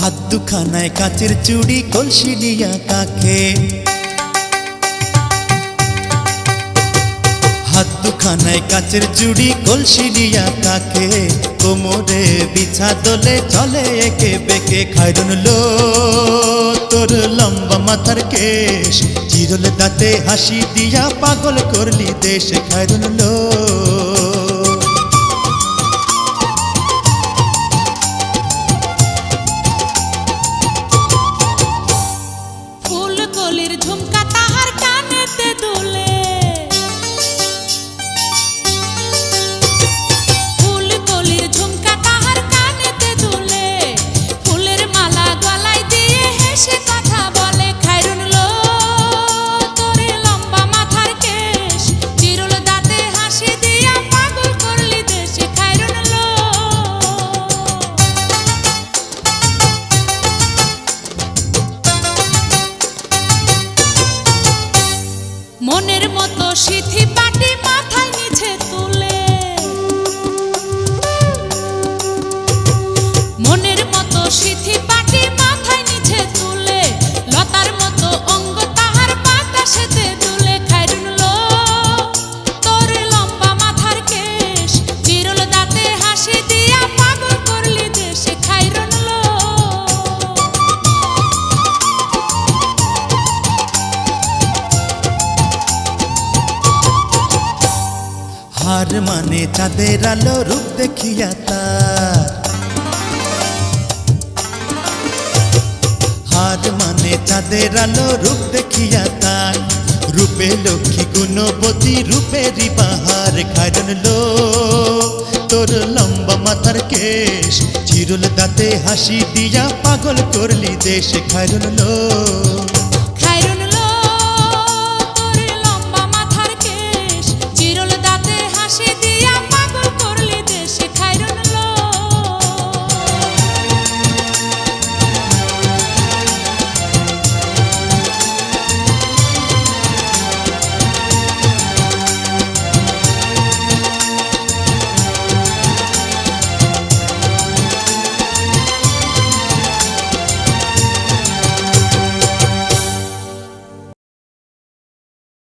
হাত দুখানায় কাচের চুড়ি কলসি নিয়া কাকে হাত দুখানায় কাচের চুড়ি কলসি নিয়া কাকে কোমরে বিছা দোলে চলে একে বেকে। খাইরন লো তোর লম্বা মাথার কেশ। চিরল দাঁতে হাসি দিয়া পাগল করলি দেশে। খাইরন লো সিথি মনের মতো সিথি হার মানে চাঁদের আলো রূপ দেখিয়া তার। হার মানে চাঁদের আলো রূপ দেখিয়া তার। রূপে লক্ষ্মী গুণবতী রূপেরই বাহার খাইরন লো তোর লম্বা মাথার কেশ, চিরুল দাঁতে হাসি দিয়া পাগল করলি দেশ খাইরন লো